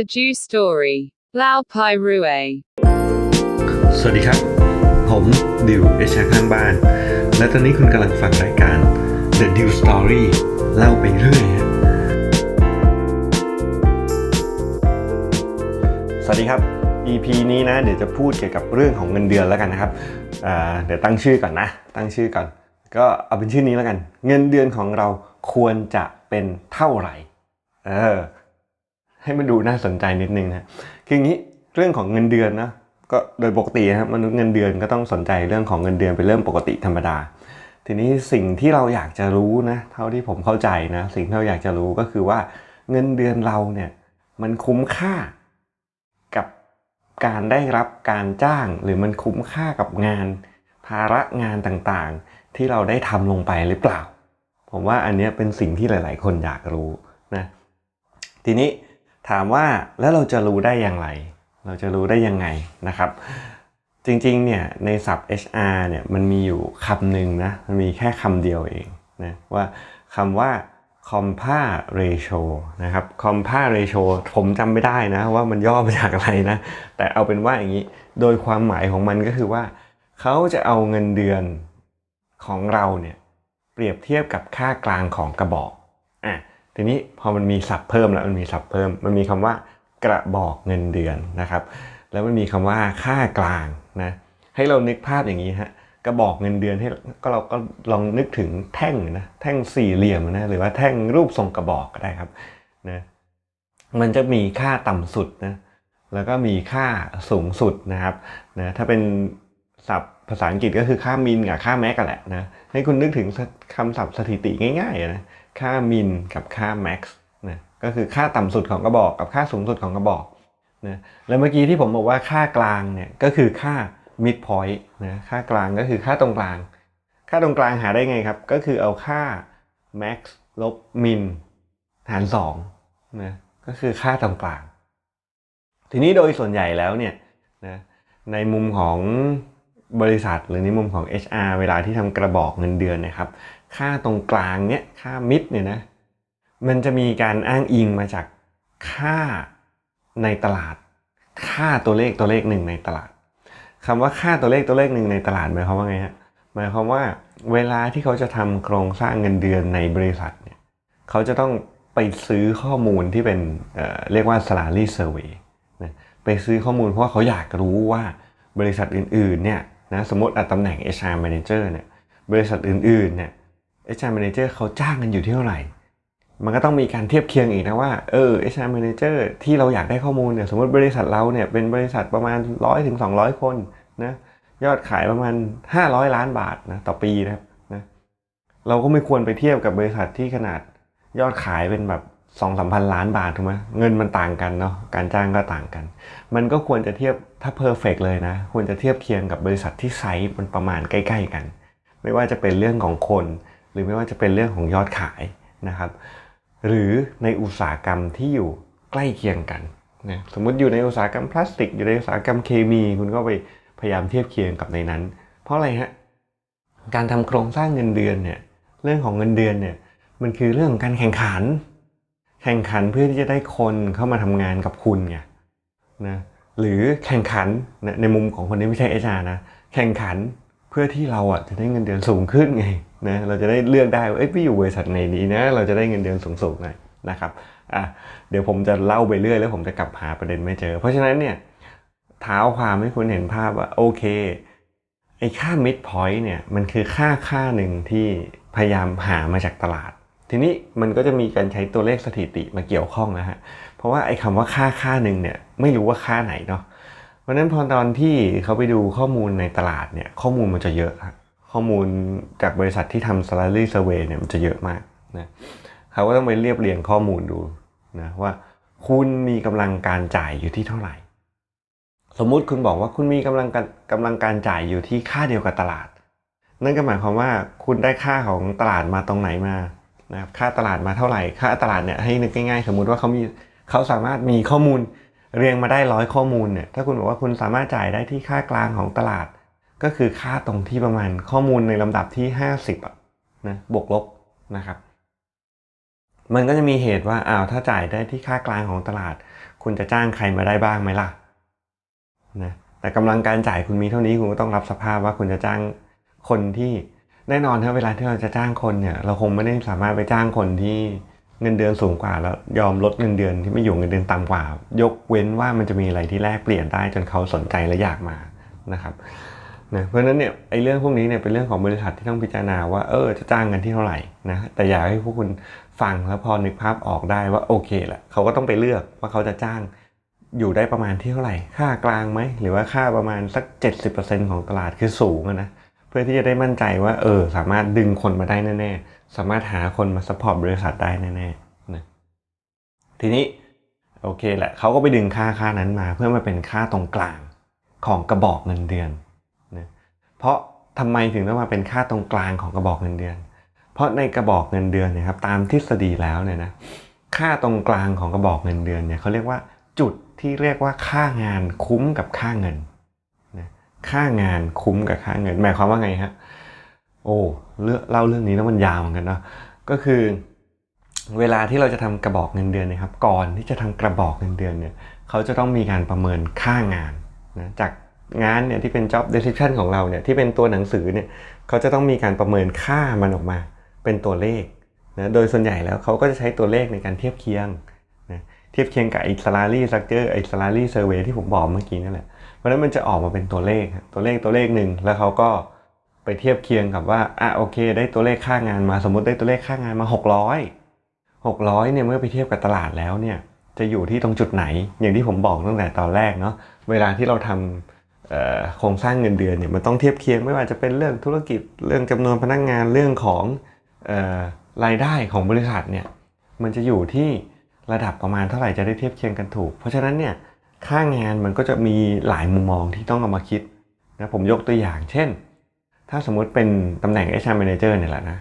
The Jew Story. Lao Pai Rue. สวัสดีครับ ผมดิวเอชาข้างบ้าน และตอนนี้คุณกำลังฟังรายการ The Dew Story เล่าไปเรื่อยสวัสดีครับ EP นี้นะ เดี๋ยวจะพูดเกี่ยวกับเรื่องของเงินเดือนแล้วกันนะครับ เดี๋ยวตั้งชื่อก่อนนะ ตั้งชื่อก่อน ก็เอาเป็นชื่อนี้แล้วกัน เงินเดือนของเราควรจะเป็นเท่าไหร่ เออ ให้มันดูน่าสนใจนิดนึงนะคืออย่างนี้เรื่องของเงินเดือนนะก็โดยปกตินะครับมนุษย์เงินเดือนก็ต้องสนใจเรื่องของเงินเดือนเป็นเรื่องปกติธรรมดา ทีนี้สิ่งที่เราอยากจะรู้นะเท่าที่ผมเข้าใจนะสิ่งที่เราอยากจะรู้ก็คือว่าเงินเดือนเราเนี่ยมันคุ้มค่ากับการได้รับการจ้าง หรือมันคุ้มค่ากับงาน ภาระงานต่างๆ ที่เราได้ทำลงไปหรือเปล่า ผมว่าอันนี้เป็นสิ่งที่หลาย ๆ คนอยากรู้นะทีนี้ ถามว่าแล้วเราจะรู้ได้อย่างไร เราจะรู้ได้ยังไงนะครับ จริงๆเนี่ยในศัพท์ HR เนี่ยมันมีอยู่คำหนึ่งนะมันมีแค่คำเดียวเองนะว่าคำว่า compare ratio นะครับ compare ratio ผมจำไม่ได้นะว่ามันย่อมาจากอะไรนะ แต่เอาเป็นว่าอย่างนี้ โดยความหมายของมันก็คือว่า เขาจะเอาเงินเดือนของเราเนี่ยเปรียบเทียบกับค่ากลางของกระบอก ทีนี้พอมันมีศัพท์เพิ่มแล้วมันมีศัพท์เพิ่ม มันมีคำว่ากระบอกเงินเดือนนะครับ แล้วมันมีคำว่าค่ากลางนะให้เรานึกภาพอย่างนี้ฮะกระบอกเงินเดือนให้ก็เราก็ลองนึกถึงแท่งนะแท่งสี่เหลี่ยมนะหรือว่าแท่งรูปทรงกระบอกก็ได้ครับนะมันจะมีค่าต่ำสุดนะแล้วก็มีค่าสูงสุดนะครับนะถ้าเป็นศัพท์ภาษาอังกฤษก็คือค่ามินกับค่าแม็กกันแหละนะให้คุณนึกถึงคำศัพท์สถิติง่ายๆนะ ค่ามินกับค่าแม็กซ์นะก็คือค่าต่ำสุดของกระบอกกับค่าสูงสุดของกระบอกนะแล้วเมื่อกี้ที่ผมบอกว่าค่ากลางเนี่ยก็คือค่า mid point นะค่ากลางก็คือค่าตรงกลาง ค่าตรงกลางหาได้ไงครับ ก็คือเอาค่า max ลบ min หาร2นะก็คือค่าตรงกลาง ทีนี้โดยส่วนใหญ่แล้วเนี่ยนะในมุมของบริษัทหรือในมุมของ HR เวลาที่ทำกระบอกเงินเดือนนะครับ ค่าตรงกลางเนี่ยค่า mid เนี่ยนะมันจะมีการอ้างอิงมาจากค่าในตลาด ค่าตัวเลขตัวเลขหนึ่งในตลาดคำว่าค่าตัวเลขตัวเลขหนึ่งในตลาดหมายความว่าไงฮะหมายความว่าเวลาที่เขาจะทำโครงสร้างเงินเดือนในบริษัทเนี่ยเขาจะต้องไปซื้อข้อมูลที่เป็นเเรียกว่า salary survey นะไปซื้อข้อมูลเพราะว่าเขาอยากรู้ว่าบริษัทอื่นๆเนี่ยนะสมมติอะตำแหน่ง HR manager เนี่ยบริษัทอื่นๆเนี่ย HR manager เขาจ้างกันอยู่ที่เท่าไหร่ มันก็ต้องมีการเทียบเคียงอีกนะว่า เออ HR manager ที่เราอยากได้ข้อมูลเนี่ย สมมติบริษัทเราเนี่ยเป็นบริษัทประมาณ 100ถึง200 คนนะ ยอดขายประมาณ 500 ล้านบาทนะต่อปีนะครับนะ เราก็ไม่ควรไปเทียบกับบริษัทที่ขนาดยอดขายเป็นแบบ2 3พันล้านบาทถูกไหมเงินมันต่างกันเนาะการจ้างก็ต่างกัน มันก็ควรจะเทียบถ้าเพอร์เฟกเลยนะ ควรจะเทียบเคียงกับบริษัทที่ไซส์มันประมาณใกล้ ๆ กัน ไม่ว่าจะเป็นเรื่องของคน หรือไม่ว่าจะเป็นเรื่องของยอดขายนะครับ หรือในอุตสาหกรรมที่อยู่ใกล้เคียงกันนะสมมติอยู่ในอุตสาหกรรมพลาสติก อยู่ในอุตสาหกรรมเคมี คุณก็ไปพยายามเทียบเคียงกับในนั้น เพราะอะไรฮะการทำโครงสร้างเงินเดือนเนี่ยเรื่องของเงินเดือนเนี่ยมันคือเรื่องของการแข่งขัน แข่งขันเพื่อที่จะได้คนเข้ามาทำงานกับคุณไงนะหรือแข่งขันในมุมของคนที่ไม่ใช่เอชานะแข่งขัน พื่อที่เราอะจะได้เงินเดือนสูงขึ้นไงนะเราจะได้เลือกได้ว่าเอ้ยไปอยู่บริษัทไหนนี้นะเราจะได้เงินเดือนสูงๆหน่อยนะครับอะเดี๋ยวผมจะเล่าไปเรื่อยแล้วผมจะกลับหาประเด็นไม่เจอ เพราะฉะนั้นเนี่ยเท้าความให้คุณเห็นภาพว่าโอเคไอ้ค่า mid point เนี่ยมันคือค่าค่าหนึ่งที่พยายามหามาจากตลาด ทีนี้มันก็จะมีการใช้ตัวเลขสถิติมาเกี่ยวข้องนะฮะเพราะว่าไอ้คำว่าค่าค่าหนึ่งเนี่ยไม่รู้ว่าค่าไหนเนาะ เพราะนั้นพอตอนที่เขาไปดูข้อมูลในตลาดเนี่ยข้อมูลมันจะเยอะครับข้อมูลจากบริษัทที่ทำ salary survey เนี่ยมันจะเยอะมากนะเขาก็ต้องไปเรียบเรียงข้อมูลดูนะว่าคุณมีกำลังการจ่ายอยู่ที่เท่าไหร่ สมมุติคุณบอกว่าคุณมีกำลังการกำลังการจ่ายอยู่ที่ค่าเดียวกับตลาด นั่นก็หมายความว่าคุณได้ค่าของตลาดมาตรงไหนมานะครับค่าตลาดมาเท่าไหร่ ค่าตลาดเนี่ยให้นึกง่ายๆ สมมุติว่าเขามีเขาสามารถมีข้อมูล เรียงมาได้ร้อยข้อมูลเนี่ยถ้าคุณบอกว่าคุณสามารถจ่ายได้ที่ค่ากลางของตลาด ก็คือค่าตรงที่ประมาณข้อมูลในลำดับที่ 50อะนะบวกลบนะครับ มันก็จะมีเหตุว่าอ้าวถ้าจ่ายได้ที่ค่ากลางของตลาด คุณจะจ้างใครมาได้บ้างไหมล่ะนะแต่กำลังการจ่ายคุณมีเท่านี้คุณก็ต้องรับสภาพว่าคุณจะจ้างคนที่แน่นอนถ้าเวลาที่เราจะจ้างคนเนี่ย เราคงไม่ได้สามารถไปจ้างคนที่ เงินเดือนสูงกว่าแล้วยอมลดเงินเดือนที่ไม่อยู่เงินเดือนต่ำกว่า ยกเว้นว่ามันจะมีอะไรที่แลกเปลี่ยนได้จนเขาสนใจและอยากมานะครับนะเพราะฉะนั้นเนี่ยไอ้เรื่องพวกนี้เนี่ยเป็นเรื่องของบริษัทที่ต้องพิจารณาว่าเออจะจ้างกันที่เท่าไหร่นะแต่อยากให้พวกคุณฟังแล้วพอนึกภาพออกได้ว่าโอเคแหละเขาก็ต้องไปเลือกว่าเขาจะจ้างอยู่ได้ประมาณที่เท่าไหร่ ค่ากลางไหมหรือว่าค่าประมาณสัก 70%ของตลาดคือสูงนะเพื่อที่จะได้มั่นใจว่าเออสามารถดึงคนมาได้แน่ๆ สามารถหาคนมาสปอร์ตบริษัทได้แน่ๆนะทีนี้โอเคแหละเขาก็ไปดึงค่าค่านั้นมา เพื่อมาเป็นค่าตรงกลางของกระบอกเงินเดือนนะเพราะทำไมถึงต้องมาเป็นค่าตรงกลางของกระบอกเงินเดือน เพราะในกระบอกเงินเดือนเนี่ยครับตามทฤษฎีแล้วเนี่ยนะค่าตรงกลางของกระบอกเงินเดือนเนี่ยเขาเรียกว่าจุดที่เรียกว่าค่างานคุ้มกับค่าเงินนะค่างานคุ้มกับค่าเงิน หมายความว่าไงฮะ โอ้เรื่องเล่าเรื่องนี้แล้วมันยาวเหมือนกันเนาะก็คือ เวลาที่เราจะทำกระบอกเงินเดือนนะครับ ก่อนที่จะทำกระบอกเงินเดือนเนี่ยเขาจะต้องมีการประเมินค่างานนะจากงานเนี่ยที่เป็น job description ของเราเนี่ยที่เป็นตัวหนังสือเนี่ยเขาจะต้องมีการประเมินค่ามันออกมาเป็นตัวเลขนะโดยส่วนใหญ่แล้วเขาก็จะใช้ตัวเลขในการเทียบเคียงนะเทียบเคียงกับไอ้ salary structure ไอ้ salary survey ที่ผมบอกเมื่อกี้นั่นแหละเพราะฉะนั้นมันจะออกมาเป็นตัวเลขตัวเลขตัวเลขหนึ่งแล้วเขาก็ ไปเทียบเคียงกับว่าอะโอเค ได้ตัวเลขค่างานมาสมมติได้ตัวเลขค่างานมา 600 600เนี่ยเมื่อไปเทียบกับตลาดแล้วเนี่ยจะอยู่ที่ตรงจุดไหน อย่างที่ผมบอกตั้งแต่ตอนแรกเนาะเวลาที่เราทำโครงสร้างเงินเดือนเนี่ยมันต้องเทียบเคียงไม่ว่าจะเป็นเรื่องธุรกิจเรื่องจำนวนพนักงานเรื่องของออรายได้ของบริษัทเนี่ยมันจะอยู่ที่ระดับประมาณเท่าไหร่จะได้เทียบเคียงกันถูก เพราะฉะนั้นเนี่ยค่างานมันก็จะมีหลายมุมมองที่ต้องเอามาคิดนะผมยกตัวอย่างเช่น ถ้าสมมุติเป็นตำแหน่ง HR Manager เนี่ยแหละนะ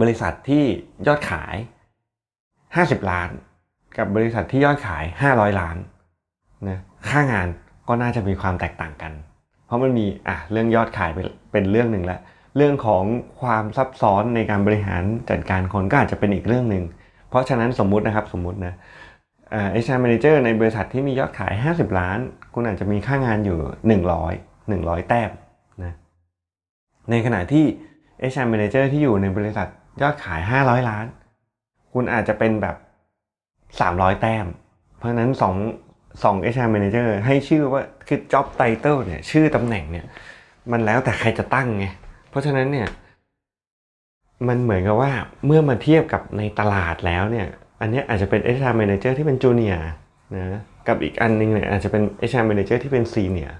บริษัทที่ยอดขาย 50 ล้าน กับบริษัทที่ยอดขาย 500 ล้านนะค่างานก็น่าจะมีความแตกต่างกัน เพราะมันมีอะเรื่องยอดขายเป็นเป็นเรื่องหนึ่งละเรื่องของความซับซ้อนในการบริหารจัดการคนก็อาจจะเป็นอีกเรื่องหนึ่งเพราะฉะนั้นสมมุตินะครับสมมุตินะเอ่อ HR Manager ในบริษัทที่มียอดขาย 50 ล้าน คุณอาจจะมีค่างานอยู่ 100 100 แต้ม ในขณะที่ HR Manager ที่อยู่ในบริษัทยอดขาย 500 ล้าน คุณอาจจะเป็นแบบ 300 แต้ม เพราะนั้น2 2 HR Manager ให้ชื่อว่าคือ job title เนี่ยชื่อตำแหน่งเนี่ย มันแล้วแต่ใครจะตั้งไง เพราะฉะนั้นเนี่ย มันเหมือนกับว่าเมื่อมาเทียบกับในตลาดแล้วเนี่ย อันนี้อาจจะเป็น HR Manager ที่เป็น Junior นะกับอีกอันนึงเนี่ยอาจจะเป็น HR Manager ที่เป็น Senior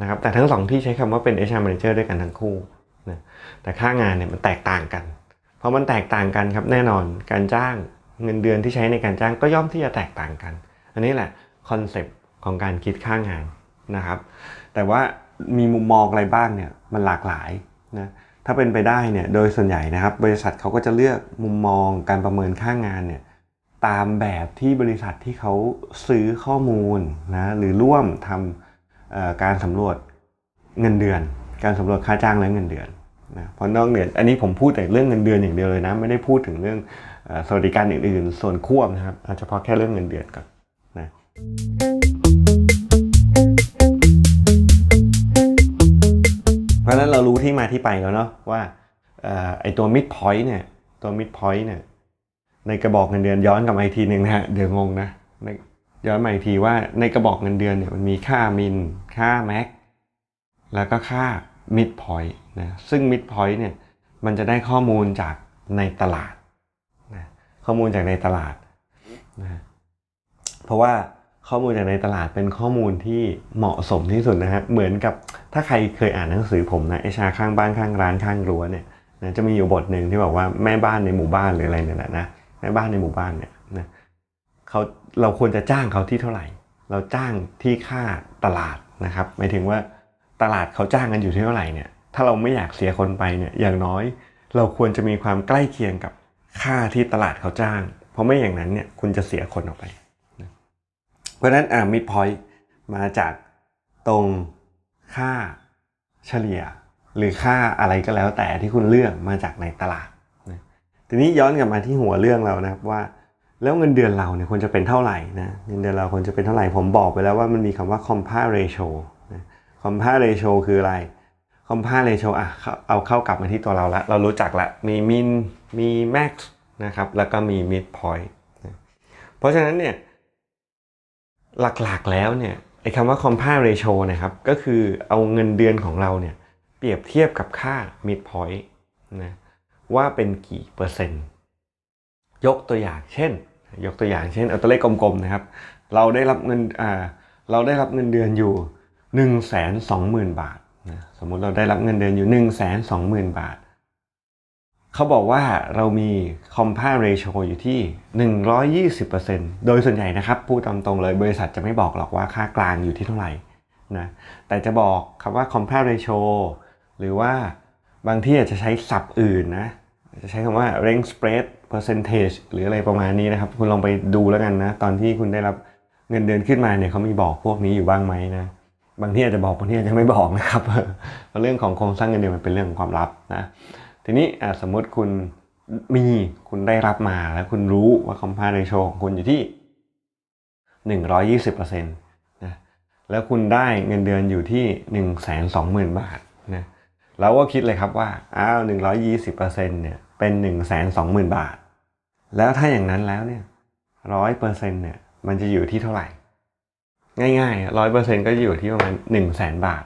นะครับแต่ทั้งสองที่ใช้คำว่าเป็น HR Manager ด้วยกันทั้งคู่ นะแต่ค่างานเนี่ยมันแตกต่างกันเพราะมันแตกต่างกันครับแน่นอนการจ้างเงินเดือนที่ใช้ในการจ้างก็ย่อมที่จะแตกต่างกัน อันนี้แหละคอนเซปต์ของการคิดค่างานนะครับ แต่ว่ามีมุมมองอะไรบ้างเนี่ยมันหลากหลายนะถ้าเป็นไปได้เนี่ยโดยส่วนใหญ่นะครับ บริษัทเขาก็จะเลือกมุมมองการประเมินค่างานเนี่ยตามแบบที่บริษัทที่เขาซื้อข้อมูลนะหรือร่วมทำการสำรวจเงินเดือน การสำรวจค่าจ้างและเงินเดือน นะเพราะนอกเหนืออันนี้ผมพูดแต่เรื่องเงินเดือนอย่างเดียวเลยนะ ไม่ได้พูดถึงเรื่องสวัสดิการอื่นๆ ส่วนควบนะครับเฉพาะแค่เรื่องเงินเดือนก่อนนะเพราะนั้นเรารู้ที่มาที่ไปแล้วเนาะว่าอ่อไอตัว mid point เนี่ยตัว mid point เนี่ยในกระบอกเงินเดือนย้อนกลับมาอีกทีหนึ่งนะฮะเดี๋ยวงงนะย้อนมาอีกทีว่าในกระบอกเงินเดือนเนี่ยมันมีค่ามิน ค่าแม็กแล้วก็ค่า mid point นะซึ่ง mid point เนี่ยมันจะได้ข้อมูลจากในตลาดนะข้อมูลจากในตลาดนะเพราะว่าข้อมูลจากในตลาดเป็นข้อมูลที่เหมาะสมที่สุดนะฮะเหมือนกับถ้าใครเคยอ่านหนังสือผมนะไอชาข้างบ้านข้างร้านข้างรั้วเนี่ยนะจะมีอยู่บทหนึ่งที่บอกว่าแม่บ้านในหมู่บ้านหรืออะไรเนี่ยแหละนะแม่บ้านในหมู่บ้านเนี่ยนะเขาเราควรจะจ้างเขาที่เท่าไหร่ เราจ้างที่ค่าตลาดนะครับหมายถึงว่า ตลาดเขาจ้างกันอยู่ที่เท่าไหร่เนี่ยถ้าเราไม่อยากเสียคนไปเนี่ยอย่างน้อย เราควรจะมีความใกล้เคียงกับค่าที่ตลาดเขาจ้าง เพราะไม่อย่างนั้นเนี่ยคุณจะเสียคนออกไป เพราะฉะนั้นอ่ามิดพอยต์มาจากตรงค่าเฉลี่ย หรือค่าอะไรก็แล้วแต่ที่คุณเลือกมาจากในตลาดนะทีนี้ย้อนกลับมาที่หัวเรื่องเรานะครับว่า แล้วเงินเดือนเราเนี่ยควรจะเป็นเท่าไหร่นะเงินเดือนเราควรจะเป็นเท่าไหร่ผมบอกไปแล้วว่ามันมีคำว่า compare ratio น compare ratio คืออะไร compare ratio อะเขาเอาเข้ากลับมาที่ตัวเราละ เรารู้จักละ มี min มี max นะครับ แล้วก็มี mid point เพราะฉะนั้นเนี่ย หลักๆแล้วเนี่ยไอ้คำว่า compare ratio นะครับ ก็คือเอาเงินเดือนของเราเนี่ย เปรียบเทียบกับค่า mid point นะว่าเป็นกี่เปอร์เซ็นต์ ยกตัวอย่างเช่น ยกตัวอย่างเช่น เอาตัวเลขกลมๆนะครับ เราได้รับเงินอ่าเราได้รับเงินเดือนอยู่ 1 2 0 0 0 0 บาทนะสมมุติเราได้รับเงินเดือนอยู่ 1 2 0 0 0 0 บาท เขาบอกว่าเรามี compare ratio อยู่ที่ 120%โดยส่วนใหญ่นะครับพูดตามตรงเลยบริษัทจะไม่บอกหรอกว่าค่ากลางอยู่ที่เท่าไหร่นะแต่จะบอกคำว่า compare ratio หรือว่าบางที่อาจจะใช้ศัพท์อื่นนะจะใช้คำว่า rank spread percentage หรืออะไรประมาณนี้นะครับ คุณลองไปดูแล้วกันนะ ตอนที่คุณได้รับเงินเดือนขึ้นมาเนี่ยเขามีบอกพวกนี้อยู่บ้างไหมนะ บางที่อาจจะบอกบางที่อาจจะไม่บอกนะครับเพราะเรื่องของโครงสร้างเงินเดือนมันเป็นเรื่องของความลับนะทีนี้สมมติคุณมีคุณได้รับมาแล้วคุณรู้ว่า compare ratio ของคุณอยู่ที่ 120%นะแล้วคุณได้เงินเดือนอยู่ที่ 120,000 บาทนะเราก็คิดเลยครับว่าอ้าว120%เนี่ยเป็น 120,000 บาท แล้วถ้าอย่างนั้นแล้วเนี่ย100%เนี่ยมันจะอยู่ที่เท่าไหร่ ง่ายๆร้อยเปอร์เซ็นต์ก็อยู่ที่ประมาณ1 0 0 0 0แสนบาท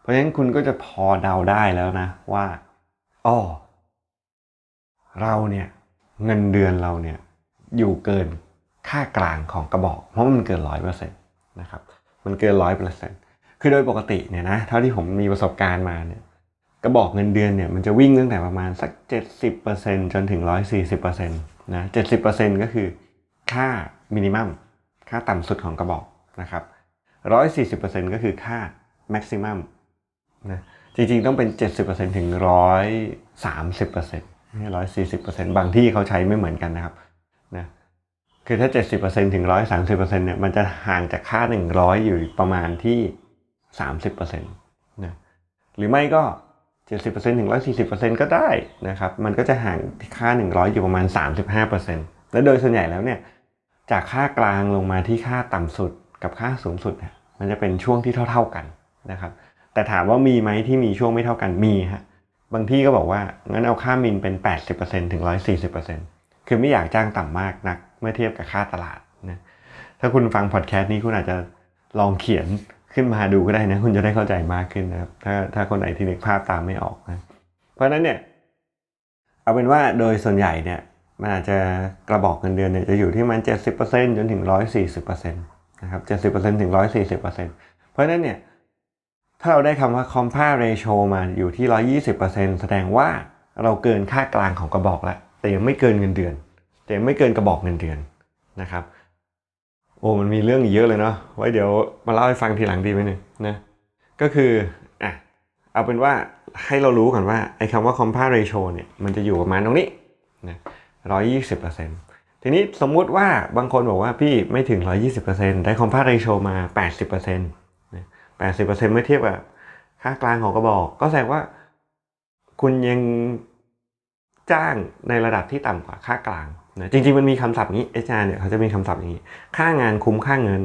เพราะฉะนั้นคุณก็จะพอเดาได้แล้วนะว่าอ๋อเราเนี่ยเงินเดือนเราเนี่ยอยู่เกินค่ากลางของกระบอก เพราะมันเกินร้อยเปอร์เซ็นต์นะครับมันเกินร้อยเปอร์เซ็นต์คือโดยปกติเนี่ยนะเท่าที่ผมมีประสบการณ์มาเนี่ยกระบอกเงินเดือนเนี่ยมันจะวิ่งตั้งแต่ประมาณสัก 70%จนถึง 140%นะ 70%ก็คือค่ามินิมัมค่าต่ำสุดของกระบอก นะครับ140%ก็คือค่าแม็กซิมัมนะจริงๆต้องเป็น70%ถึง130%ไม่140%บางที่เขาใช้ไม่เหมือนกันนะครับนะคือถ้า70%ถึง130%เนี่ยมันจะห่างจากค่า100อยู่ประมาณที่30%นะหรือไม่ก็70%ถึง140%ก็ได้นะครับมันก็จะห่างที่ค่า100อยู่ประมาณ35%และโดยส่วนใหญ่แล้วเนี่ยจากค่ากลางลงมาที่ค่าต่ำสุด กับค่าสูงสุดมันจะเป็นช่วงที่เท่า ๆกันนะครับ แต่ถามว่ามีไหมที่มีช่วงไม่เท่ากันมีฮะบางที่ก็บอกว่างั้นเอาค่ามินเป็น 80%ถึง 140%คือไม่อยากจ้างต่ำมากนัก เมื่อเทียบกับค่าตลาดนะถ้าคุณฟังพอดแคสต์นี้คุณอาจจะลองเขียนขึ้นมาดูก็ได้นะ คุณจะได้เข้าใจมากขึ้นนะครับ ถ้าถ้าคนไหนที่นึกภาพตามไม่ออกนะ เพราะฉะนั้นเนี่ย เอาเป็นว่าโดยส่วนใหญ่เนี่ย มันอาจจะกระบอกเงินเดือนเนี่ยจะอยู่ที่ประมัน 70%จนถึง 140% นะครับ70%ถึง 140%เพราะฉะนั้นเนี่ยถ้าเราได้คำว่า compare ratio มาอยู่ที่ 120%แสดงว่าเราเกินค่ากลางของกระบอกแล้ว แต่ยังไม่เกินเงินเดือน แต่ยังไม่เกินกระบอกเงินเดือนนะครับ โอ้มันมีเรื่องอีกเยอะเลยเนาะไว้เดี๋ยวมาเล่าให้ฟังทีหลังดีไหมเนี่ยนะก็คืออะเอาเป็นว่าให้เรารู้ก่อนว่าไอ้คำว่า compare ratio เนี่ยมันจะอยู่ประมาณตรงนี้นะ120% ทีนี้สมมุติว่าบางคนบอกว่าพี่ไม่ถึง 120%ได้ compare ratio มา 80%นะ80%เมื่อเทียบกับค่ากลางของกระบอก ก็แสดงว่าคุณยังจ้างในระดับที่ต่ำกว่าค่ากลางนะจริงๆมันมีคำศัพท์นี้ HR เนี่ยเขาจะมีคำศัพท์อย่างนี้ ค่างานคุ้มค่าเงิน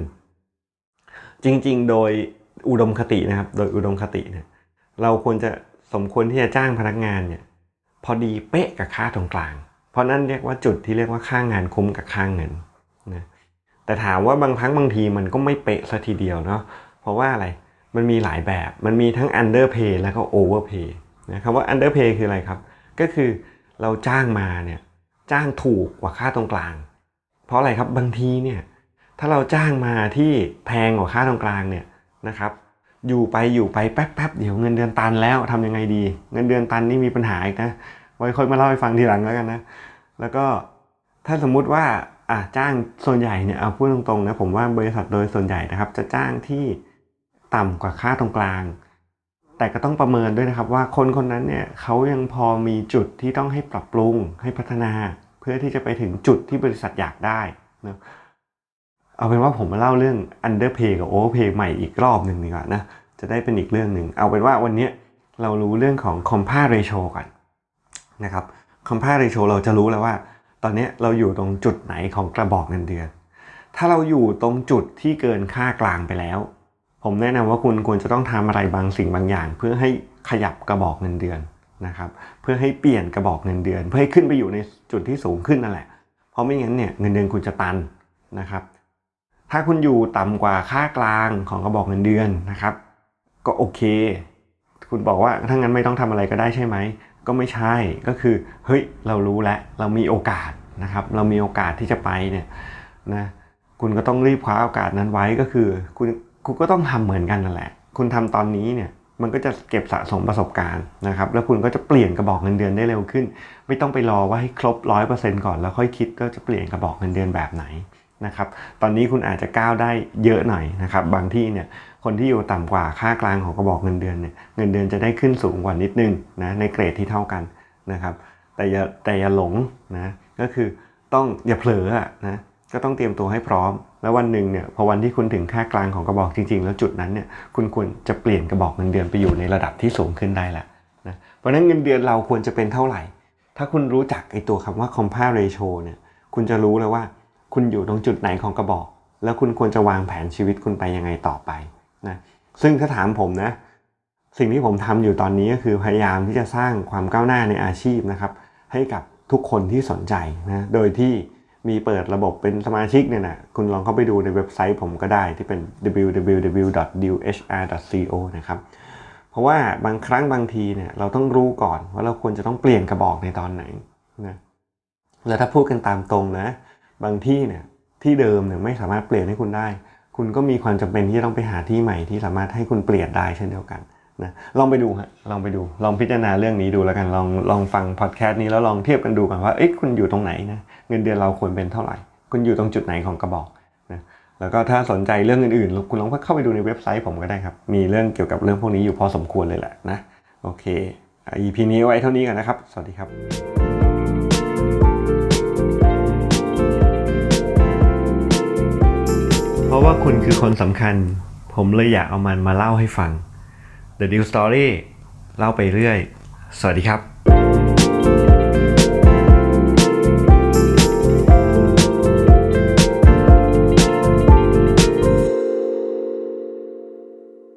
จริงๆ โดยอุดมคตินะครับ โดยอุดมคติเนี่ยเราควรจะสมควรที่จะจ้างพนักงานเนี่ยพอดีเป๊ะกับค่าตรงกลาง เพราะนั่นเรียกว่าจุดที่เรียกว่าค่างานคุ้มกับค่างเงินนะแต่ถามว่าบางครั้งบางทีมันก็ไม่เป๊ะซะทีเดียวเนาะเพราะว่าอะไรมันมีหลายแบบมันมีทั้ง underpay แล้วก็ overpay นะคำว่า underpay คืออะไรครับ ก็คือเราจ้างมาเนี่ยจ้างถูกกว่าค่าตรงกลาง เพราะอะไรครับบางทีเนี่ยถ้าเราจ้างมาที่แพงกว่าค่าตรงกลางเนี่ยนะครับอยู่ไปอยู่ไปแป๊บๆเดี๋ยวเงินเดือนตันแล้วทำยังไงดี เงินเดือนตันนี่มีปัญหาอีกนะ ไว้ค่อยมาเล่าให้ฟังทีหลังแล้วกันนะ แล้วก็ถ้าสมมุติว่าอะจ้างส่วนใหญ่เนี่ยเอาพูดตรงๆนะผมว่าบริษัทโดยส่วนใหญ่นะครับ จะจ้างที่ต่ำกว่าค่าตรงกลาง แต่ก็ต้องประเมินด้วยนะครับ ว่าคนคนนั้นเนี่ยเขายังพอมีจุดที่ต้องให้ปรับปรุงให้พัฒนา เพื่อที่จะไปถึงจุดที่บริษัทอยากได้นะเอาเป็นว่าผมมาเล่าเรื่อง underpay กับ overpay ใหม่อีกรอบหนึ่งดีกว่านะจะได้เป็นอีกเรื่องหนึ่งเอาเป็นว่าวันนี้เรารู้เรื่องของ compare ratio ก่อน นะครับ compare ratio เราจะรู้แล้วว่า ตอนนี้เราอยู่ตรงจุดไหนของกระบอกเงินเดือน ถ้าเราอยู่ตรงจุดที่เกินค่ากลางไปแล้ว ผมแนะนำว่าคุณควรจะต้องทำอะไรบางสิ่งบางอย่าง เพื่อให้ขยับกระบอกเงินเดือนนะครับเพื่อให้เปลี่ยนกระบอกเงินเดือน เพื่อให้ขึ้นไปอยู่ในจุดที่สูงขึ้นนั่นแหละ เพราะไม่งั้นเนี่ยเงินเดือนคุณจะตันนะครับ ถ้าคุณอยู่ต่ำกว่าค่ากลางของกระบอกเงินเดือนนะครับ ก็โอเค คุณบอกว่าถ้างั้นไม่ต้องทำอะไรก็ได้ใช่ไหม ก็ไม่ใช่ก็คือเฮ้ยเรารู้แล้วเรามีโอกาสนะครับ เรามีโอกาสที่จะไปเนี่ยนะคุณก็ต้องรีบคว้าโอกาสนั้นไว้ก็คือ คุณคุณก็ต้องทำเหมือนกันนั่นแหละ คุณทำตอนนี้เนี่ยมันก็จะเก็บสะสมประสบการณ์นะครับ แล้วคุณก็จะเปลี่ยนกระบอกเงินเดือนได้เร็วขึ้น ไม่ต้องไปรอว่าให้ครบร้อยเปอร์เซ็นต์ก่อนแล้วค่อยคิดก็จะเปลี่ยนกระบอกเงินเดือนแบบไหนนะครับ ตอนนี้คุณอาจจะก้าวได้เยอะหน่อยนะครับ บางที่เนี่ย คนที่อยู่ต่ำกว่าค่ากลางของกระบอกเงินเดือนเนี่ยเงินเดือนจะได้ขึ้นสูงกว่านิดนึงนะในเกรดที่เท่ากันนะครับ แต่อย่าแต่อย่าหลงนะก็คือต้องอย่าเผลอนะก็ต้องเตรียมตัวให้พร้อม แล้ววันหนึ่งเนี่ยพอวันที่คุณถึงค่ากลางของกระบอกจริง ๆ แล้วจุดนั้นเนี่ยคุณควรจะเปลี่ยนกระบอกเงินเดือนไปอยู่ในระดับที่สูงขึ้นได้แล้วนะเพราะนั้นเงินเดือนเราควรจะเป็นเท่าไหร่ ถ้าคุณรู้จักไอตัวคำว่า compare ratio เนี่ยคุณจะรู้เลยว่า คุณอยู่ตรงจุดไหนของกระบอก แล้วคุณควรจะวางแผนชีวิตคุณไปยังไงต่อไป นะซึ่งถ้าถามผมนะ สิ่งที่ผมทำอยู่ตอนนี้ก็คือพยายามที่จะสร้างความก้าวหน้าในอาชีพนะครับ ให้กับทุกคนที่สนใจนะโดยที่มีเปิดระบบเป็นสมาชิกเนี่ยนะคุณลองเข้าไปดูในเว็บไซต์ผมก็ได้ที่เป็น www.dlhr.co นะครับเพราะว่าบางครั้งบางทีเนี่ยเราต้องรู้ก่อนว่าเราควรจะต้องเปลี่ยนกระบอกในตอนไหนนะแล้วถ้าพูดกันตามตรงนะ บางที่เนี่ยที่เดิมเนี่ยไม่สามารถเปลี่ยนให้คุณได้ คุณก็มีความจำเป็นที่จะต้องไปหาที่ใหม่ที่สามารถให้คุณเปลี่ยนได้เช่นเดียวกันนะลองไปดูฮะลองไปดูลองพิจารณาเรื่องนี้ดูแล้วกันลองลองฟังพอดแคสต์นี้แล้วลองเทียบกันดูกันว่าเอ๊ะคุณอยู่ตรงไหนนะเงินเดือนเราควรเป็นเท่าไหร่ คุณอยู่ตรงจุดไหนของกระบอกนะแล้วก็ถ้าสนใจเรื่องอื่นๆ คุณลองเข้าไปดูในเว็บไซต์ผมก็ได้ครับ มีเรื่องเกี่ยวกับเรื่องพวกนี้อยู่พอสมควรเลยแหละนะโอเคอะ EP นี้ไว้เท่านี้กันนะครับ สวัสดีครับ ราะว่าคุณคือคนสำคัญ ผมเลยอยากเอามันมาเล่าให้ฟัง The New Story เล่าไปเรื่อย สวัสดีครับ